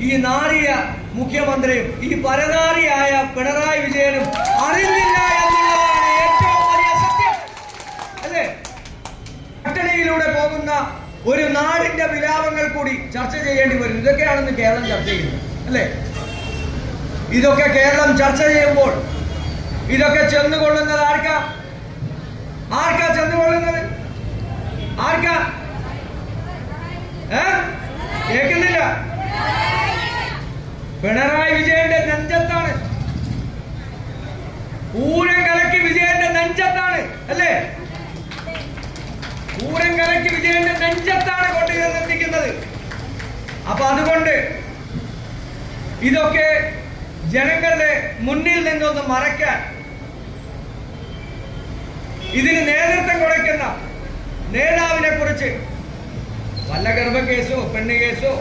ഈ നാറിയ മുഖ്യമന്ത്രിയും ഈ പരനാറിയായ പിണറായി വിജയനും അറിഞ്ഞില്ല എന്നുള്ളതാണ് ഏറ്റവും വലിയ സത്യം. അല്ലേ? പട്ടണിയിലൂടെ പോകുന്ന ഒരു നാടിന്റെ വിലാപങ്ങൾ കൂടി ചർച്ച ചെയ്യേണ്ടി വരും. ഇതൊക്കെയാണെന്ന് കേരളം ചർച്ച ചെയ്യുന്നത്. അല്ലേ? ഇതൊക്കെ കേരളം ചർച്ച ചെയ്യുമ്പോൾ ഇതൊക്കെ ചെന്നുകൊള്ളുന്നത് ആർക്കാ? ആർക്കാ ചെന്നുകൊള്ളുന്നത്? ആർക്കാ? ഏ? കേൾക്കുന്നില്ല. പിണറായി വിജയന്റെ നെഞ്ചത്താണ്. പൂരം കലക്കി വിജയന്റെ നെഞ്ചത്താണ് അല്ലേ? പൂരം കലക്കി വിജയന്റെ നെഞ്ചത്താണ് കൊണ്ടുചെന്നെത്തിക്കുന്നത് അപ്പൊ അതുകൊണ്ട് ഇതൊക്കെ ജനങ്ങളുടെ മുന്നിൽ നിന്നൊന്ന് മറയ്ക്കാൻ ഇതിന് നേതൃത്വം കുറയ്ക്കുന്ന നേതാവിനെ കുറിച്ച് വല്ല ഗർഭ കേസോ പെണ്ണ് കേസോ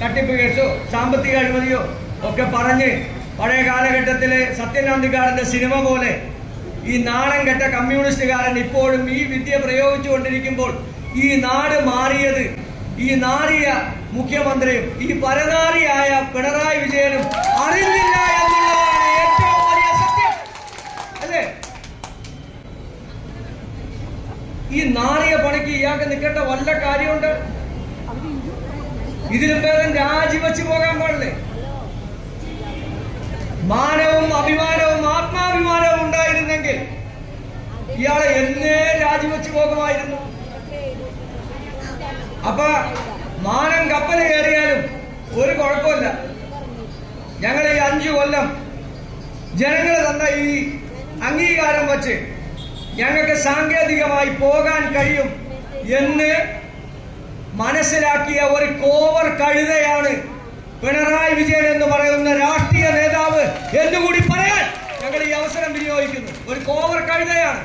തട്ടിപ്പ് കേസോ സാമ്പത്തിക അഴിമതിയോ ഒക്കെ പറഞ്ഞ് പഴയ കാലഘട്ടത്തിലെ സത്യനാന്തികാരന്റെ സിനിമ പോലെ ഈ നാടൻ കെട്ട കമ്മ്യൂണിസ്റ്റുകാരൻ ഇപ്പോഴും ഈ വിദ്യ പ്രയോഗിച്ചുകൊണ്ടിരിക്കുമ്പോൾ ഈ നാട് മാറിയത് ഈ നാറിയ മുഖ്യമന്ത്രിയും ഈ പരനാറിയായ പിണറായി വിജയനും അറിഞ്ഞില്ല എന്നുള്ളതാണ് ഏറ്റവും വലിയ സത്യം. അല്ലേ? ഈ നാറിയ പണിക്ക് ഇയാൾക്ക് നിൽക്കേണ്ട വല്ല കാര്യമുണ്ട്? ഇതിലും പേരും രാജിവെച്ച് പോകാൻ പാടില്ലേ? മാനവും അഭിമാനവും ആത്മാഭിമാനവും ഉണ്ടായിരുന്നെങ്കിൽ ഇയാളെ എന്നേ രാജിവെച്ച് പോകുമായിരുന്നു. അപ്പൊ മാനം കപ്പൽ കയറിയാലും ഒരു കുഴപ്പമില്ല. ഞങ്ങൾ ഈ അഞ്ചു കൊല്ലം ജനങ്ങൾ തന്ന ഈ അംഗീകാരം വച്ച് ഞങ്ങൾക്ക് സാങ്കേതികമായി പോകാൻ കഴിയും എന്ന് മനസ്സിലാക്കിയ ഒരു കോവർ കഴുതയാണ് പിണറായി വിജയൻ എന്ന് പറയുന്ന രാഷ്ട്രീയ നേതാവ് എന്നുകൂടി പറയാൻ ഞങ്ങൾ ഈ അവസരം വിനിയോഗിക്കുന്നു. ഒരു കോവർ കഴുതയാണ്.